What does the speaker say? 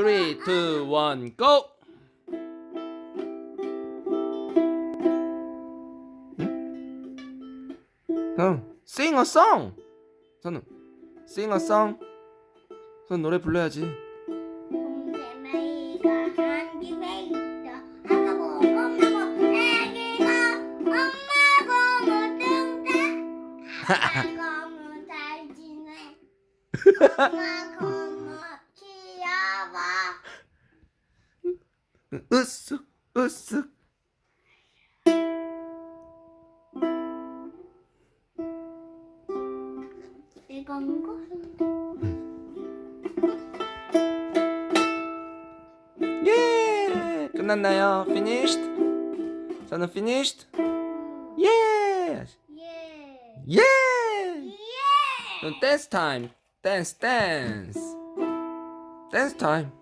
3, 2, 1, go! 응? Sing a song! 선우, sing a song. 선 노래 불러야지. 엄마 보고 애기가 엄마 고모 으쓱, 으쓱. 이건 거? 예! 끝났나요? Finished? 선우 finished? 예! 예. 예! 예. 그럼 dance time. dance, dance. dance time.